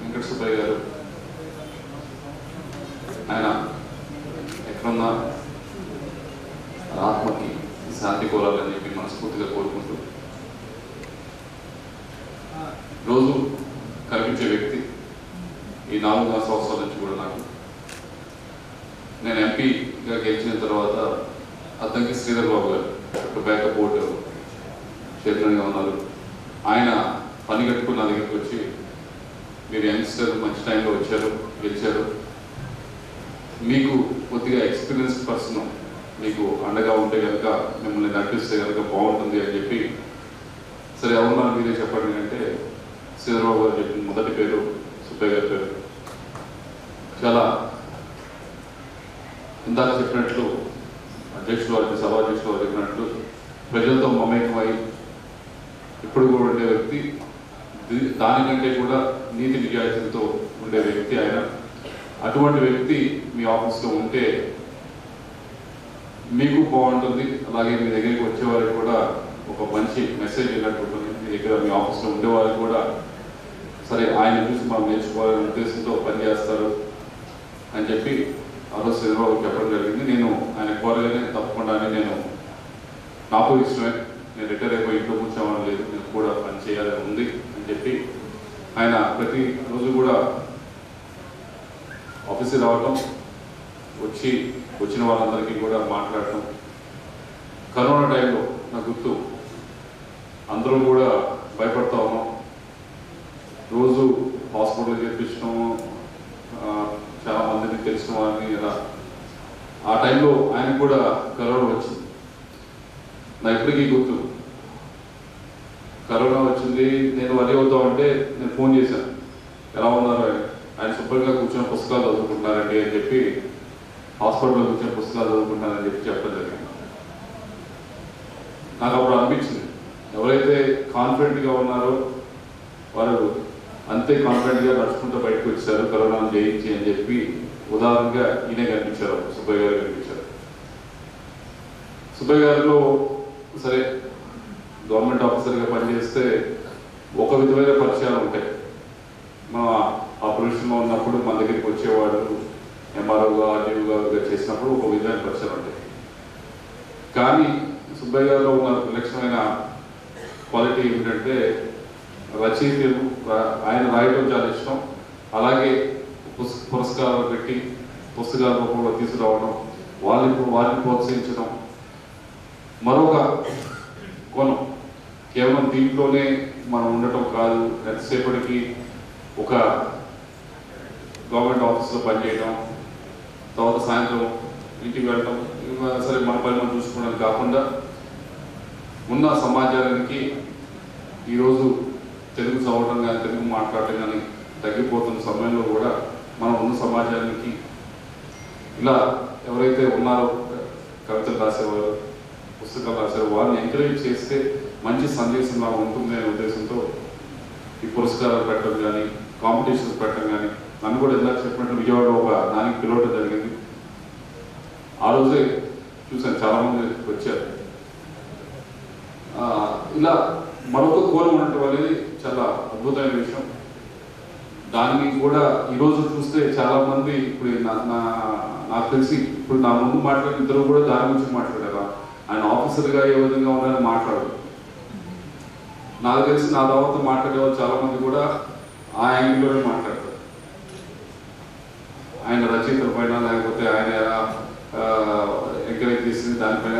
వెంకట సుబ్బయ్య గారు. ఆయన ఎక్కడున్నా ఆత్మకి శాంతి కోరాలని చెప్పి మనస్ఫూర్తిగా కోరుకుంటూ రోజు కనిపించే వ్యక్తి ఈ నాలుగున్నర సంవత్సరాల నుంచి కూడా నాకు. నేను ఎంపీగా గెలిచిన తర్వాత అతనికి శ్రీధర్ బాబు గారు బ్యాకప్ బోర్డు చైర్మన్గా ఉన్నారు. ఆయన పని కట్టుకున్న దగ్గరికి వచ్చి మీరు యంగ్స్టర్ మంచి టైంలో వచ్చారు గెలిచారు. మీకు కొద్దిగా ఎక్స్పీరియన్స్ పర్సన్ మీకు అండగా ఉంటే కనుక మిమ్మల్ని నడిపిస్తే కనుక బాగుంటుంది అని చెప్పి సరే అవునా మీరే చెప్పండి అంటే శ్రీధరబాబు గారు చెప్పిన మొదటి పేరు సుబ్బయ్య గారి పేరు. చాలా ఇందాక చెప్పినట్లు అధ్యక్షులు వారికి సభాధ్యక్షులు వారు చెప్పినట్లు ప్రజలతో మమేకమై ఇప్పుడు కూడా ఉండే వ్యక్తి దానికంటే కూడా నీతి నిజాయితీలతో ఉండే వ్యక్తి ఆయన అటువంటి వ్యక్తి మీ ఆఫీస్లో ఉంటే మీకు బాగుంటుంది. అలాగే మీ దగ్గరికి వచ్చేవారికి కూడా ఒక మంచి మెసేజ్ వెళ్ళినట్టు ఉంటుంది. మీ దగ్గర మీ ఆఫీస్లో ఉండే కూడా సరే ఆయన చూసి మనం నేర్చుకోవాలనే ఉద్దేశంతో పనిచేస్తారు అని చెప్పి ఆ రోజు చంద్రబాబు చెప్పడం జరిగింది. నేను ఆయన కోరగానే తప్పకుండానే నేను నాకు ఇష్టమే. నేను రిటైర్ అయిపోయి ఇంట్లో కూర్చోవడం లేదు కూడా పనిచేయాలని ఉంది అని చెప్పి ఆయన ప్రతి రోజు కూడా ఆఫీస్కి రావటం వచ్చి వచ్చిన వాళ్ళందరికీ కూడా మాట్లాడటం. కరోనా టైంలో నా గుర్తు అందరూ కూడా భయపడతా ఉన్నాం. రోజు హాస్పిటల్ చేర్పించడం చాలా మందిని తెలిసిన వారిని ఇలా ఆ టైంలో ఆయన కూడా కరోనా వచ్చింది. నా ఇప్పటికీ గుర్తు కరోనా వచ్చింది నేను వరి అవుతామంటే నేను ఫోన్ చేశాను ఎలా ఉన్నారు? ఆయన ఆయన శుభ్రంగా కూర్చొని పుస్తకాలు చదువుకుంటున్నారండి అని చెప్పి హాస్పిటల్లో కూర్చొని పుస్తకాలు చదువుకుంటున్నారని చెప్పి చెప్పడం జరిగింది. నాకు అప్పుడు అనిపించింది ఎవరైతే కాన్ఫిడెంట్గా ఉన్నారో వారు అంతే కాన్ఫిడెంట్గా నడుచుకుంటూ బయటకు వచ్చారు కరోనాను జయించి అని చెప్పి ఉదాహరణగా ఈయన కనిపించారు సుబ్బయ్య గారు కనిపించారు. సుబ్బయ్య గారిలో సరే గవర్నమెంట్ ఆఫీసర్గా పనిచేస్తే ఒక విధమైన పరిచయాలు ఉంటాయి. మా ఆపరేషన్లో ఉన్నప్పుడు మన దగ్గరికి వచ్చేవాడు ఎంఆర్ఓగా ఆర్డీఓగా చేసినప్పుడు ఒక విధమైన పరిచయాలు ఉంటాయి. కానీ సుబ్బయ్య గారిలో ఉన్న విలక్షణమైన క్వాలిటీ ఏమిటంటే రచయితలు ఆయన రాయడం చాలా ఇష్టం. అలాగే పుస్- పురస్కారాలు పెట్టి పుస్తకాల రూపంలో తీసుకురావడం వాళ్ళని వారిని ప్రోత్సహించడం మరొక కోణం. కేవలం దీంట్లోనే మనం ఉండటం కాదు. ఎంతసేపటికి ఒక గవర్నమెంట్ ఆఫీస్లో పనిచేయడం తర్వాత సాయంత్రం ఇంటికి వెళ్ళటం ఇంకా సరే మన పని మనం చూసుకోవడం కాకుండా ఉన్న సమాచారానికి ఈరోజు తెలుగు చదవడం కానీ తెలుగు మాట్లాడటం కానీ తగ్గిపోతున్న సమయంలో కూడా మనం ఉన్న సమాజానికి ఇలా ఎవరైతే ఉన్నారో కవితలు రాసేవారు పుస్తకాలు రాసేవారు వారిని ఎంకరేజ్ చేస్తే మంచి సందేశం లాగా ఉంటుంది అనే ఉద్దేశంతో ఈ పురస్కారాలు పెట్టడం కానీ కాంపిటీషన్స్ పెట్టడం కానీ నన్ను కూడా ఇందాక చెప్పినట్టు విజయవాడ ఒక దానికి పిలవటం జరిగింది. ఆ రోజే చూశాను చాలామంది వచ్చారు. ఇలా మరొక కోరం ఉండటం అనేది చాలా అద్భుతమైన విషయం. దాన్ని కూడా ఈరోజు చూస్తే చాలామంది ఇప్పుడు నా- నా నాకు తెలిసి ఇప్పుడు నా ముందు మాట్లాడిన ఇద్దరు కూడా దాని గురించి మాట్లాడారు. ఆయన ఆఫీసర్గా ఏ విధంగా ఉన్నారని మాట్లాడరు. నాకు తెలిసి నా తర్వాత మాట్లాడే వాళ్ళు చాలా మంది కూడా ఆ యాంగిల్లోనే మాట్లాడతారు. ఆయన రచయితల పైన లేకపోతే ఆయన ఎంకరేజ్ చేసిన దానిపైన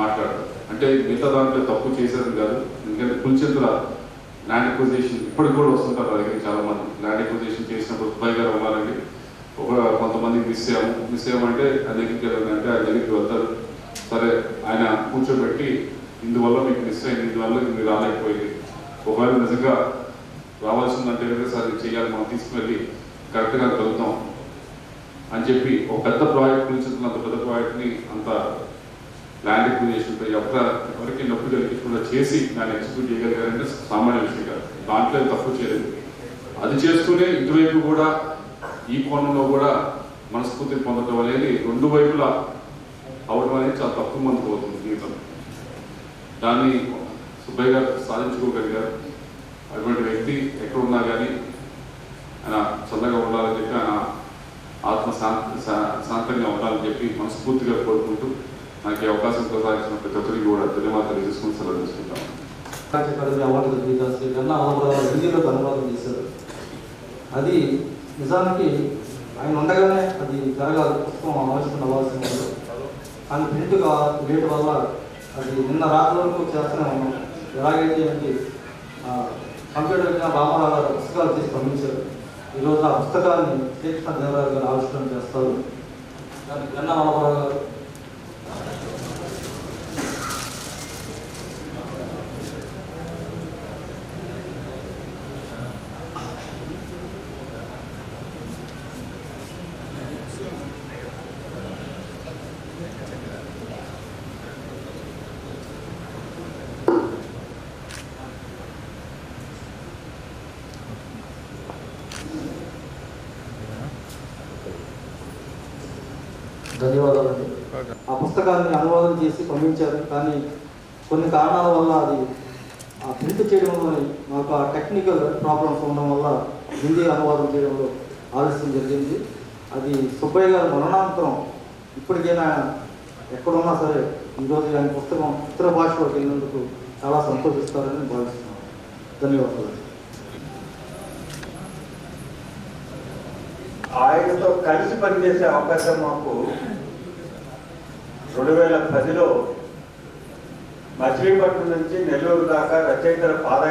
మాట్లాడతారు. అంటే మిగతా దాంట్లో తప్పు చేసేది కాదు. ఎందుకంటే పులిచెందుల ల్యాండ్ ఎక్విజిషన్ ఇప్పటికి కూడా వస్తుంటారు నా దగ్గర చాలా మంది ల్యాండ్ ఎక్విజిషన్ చేసినప్పుడు సుబ్బయ్య గారు ఒక కొంతమందికి మిస్ అయ్యాము. మిస్ అయ్యామంటే ఆ దగ్గరికి వెళ్ళాలంటే ఆ దగ్గరికి వెళ్తారు. సరే ఆయన కూర్చోబెట్టి ఇందువల్ల మీకు మిస్ అయింది ఇందువల్ల మీరు రాలేకపోయింది ఒకవేళ నిజంగా రావాల్సిందంటే కదా సార్ ఇది చేయాలి మనం తీసుకువెళ్ళి కరెక్ట్గా కలుగుతాం అని చెప్పి ఒక పెద్ద ప్రాజెక్ట్ నుంచి అంత పెద్ద ప్రాజెక్ట్ని అంత ల్యాండ్ ఎక్విజిషన్ ఎవరి ఎవరికి నొప్పి కలిగించకుండా చేసి దాన్ని ఎగ్జిక్యూట్ చేయగలిగారంటే సామాన్య విషయం కాదు. దాంట్లో తప్పు చేయలేదు. అది చేస్తూనే ఇటువైపు కూడా ఈ కోణంలో కూడా మనస్ఫూర్తిని పొందడం అనేది రెండు వైపులా అవడం అనేది చాలా తక్కువ మందికి అవుతుంది జీవితంలో. దాన్ని సుబ్బయ్య గారు సాధించుకోగలిగారు. అటువంటి వ్యక్తి ఎక్కడున్నా కానీ ఆయన చల్లగా ఉండాలని చెప్పి ఆయన ఆత్మ శాంతంగా ఉండాలని చెప్పి మనస్ఫూర్తిగా కోరుకుంటూ నాకు ఈ అవకాశం కొనసాగించిన ప్రతి ఒక్కరికి కూడా ధన్యవాదాలు తెలియజేసుకుని సెలవు తీసుకుంటాను. హిందీలో అనువాదం చేశారు. అది నిజానికి ఆయన ఉండగానే అది జరగాలి. పుస్తకం ఆలోచన అవ్వాల్సి ఉంది కానీ ప్రింట్ లేట్ వల్ల అది నిన్న రాత్రి వరకు చేస్తూనే ఉన్నాం ఎలాగైతే ఏంటి కంప్యూటర్ విజ్ఞాన రామారావు గారు పుస్తకాలు తీసి పంపించారు. ఈరోజు ఆ పుస్తకాన్ని శ్రీకృష్ణ దేవరాజు గారు ఆవిష్కరణ చేస్తారు. దానికి గన్న రామారావు గారు ధన్యవాదాలండి. ఆ పుస్తకాన్ని అనువాదం చేసి పంపించారు కానీ కొన్ని కారణాల వల్ల అది ఆ ప్రింట్ చేయడంలో మాకు ఆ టెక్నికల్ ప్రాబ్లమ్స్ ఉండడం వల్ల హిందీ అనువాదం చేయడంలో ఆలస్యం జరిగింది. అది సుబ్బయ్య గారు మరణాంతరం ఇప్పటికైనా ఎక్కడున్నా సరే ఈరోజు ఆయన పుస్తకం ఇతర భాషలోకి వెళ్ళినందుకు చాలా సంతోషిస్తారని భావిస్తున్నాను ధన్యవాదాలు. ఆయనతో కలిసి పనిచేసే అవకాశం మాకు రెండు వేల పదిలో మచిలీపట్నం నుంచి నెల్లూరు దాకా రచయితల పాదయాత్ర